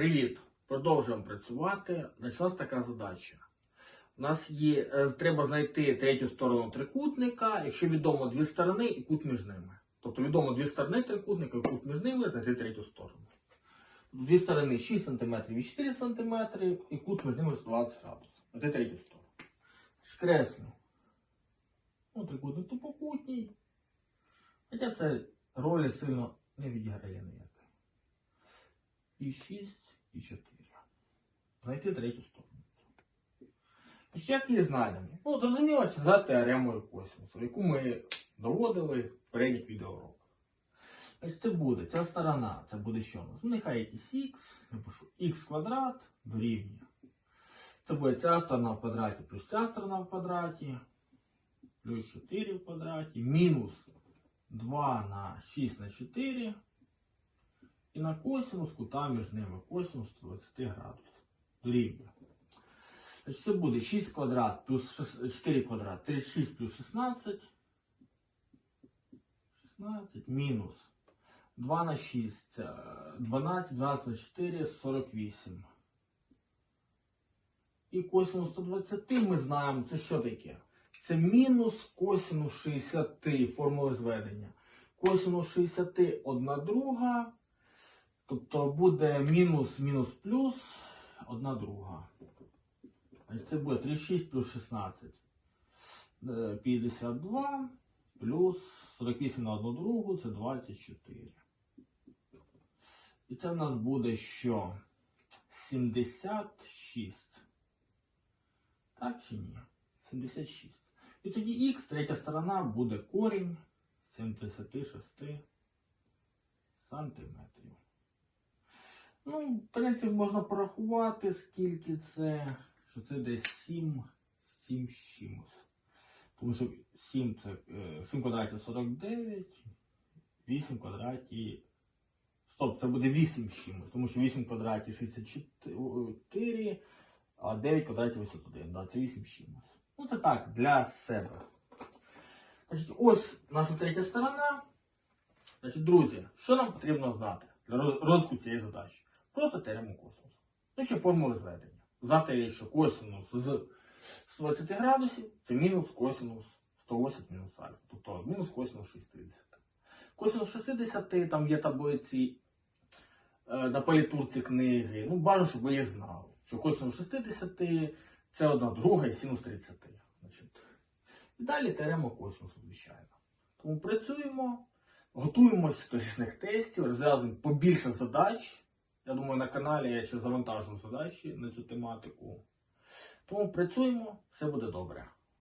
Привіт! Продовжуємо працювати. Знайшлась така задача. У нас є, е, треба знайти третю сторону трикутника, якщо відомо дві сторони і кут між ними. Тобто відомо дві сторони трикутника і кут між ними, знайти третю сторону. Дві сторони 6 см і 4 см, і кут між ними 120 градусів. Знайти третю сторону. Креслю. Ну, трикутник тупокутній. Хоча це ролі сильно не відіграє ніякої. І 6, і 4. Знайти третю сторону. Як її знайдемо? Ну, зрозуміло, що за теоремою косинусу, яку ми доводили в передніх відеоуроках. Значить, це буде, ця сторона, це буде що у нас? Ну, нехай якийсь х, напишу х квадрат дорівнює. Це буде ця сторона в квадраті плюс ця сторона в квадраті, плюс 4 в квадраті, мінус 2 на 6 на 4. І на косинус кута між ними косинус 120 градусів. Дорівнює. Це буде 6 квадрат плюс 6 4 квадрат, 36 плюс 16. 16 мінус 2 на 6, е, 12, 12 на 4, 48. І косинус 120 ми знаємо, це що таке? Це мінус косинус 60 формули зведення. Косинус 60 одна друга. Тобто буде мінус мінус плюс одна друга. Значить, це буде 36 плюс 16. Е, 52 плюс 48 на одну другу це 24. І це в нас буде що? 76. Так чи ні? 76. І тоді х, третя сторона, буде корінь 76 сантиметрів. Ну, в принципі, можна порахувати, скільки це, що це десь 7, 7 з чимось. Тому що 7, це, е, 7 квадратів 49, 8 квадратів. Стоп, це буде 8 з чимось, тому що 8 квадратів 64, а 9 квадратів 81. Да, це 8 з чимось. Ну, це так, для себе. Значить, ось наша третя сторона. Значить, друзі, що нам потрібно знати для розвитку цієї задачі? Просто теорему косинусу. Ну, ще формули зведення. Знати, що косинус з 120 градусів це мінус косинус 180 мінус альфа. Тобто мінус косинус 60. Косинус 60, там є таблиці е, на політурці книги. Ну, бажано, щоб ви її знали. Що косинус 60 це одна друга і синус 30. Значить. І далі теорема косинусу, звичайно. Тому працюємо, готуємося до різних тестів, розв'язуємо побільше задач. Я думаю, на каналі я ще завантажу задачі на цю тематику. Тому працюємо, все буде добре.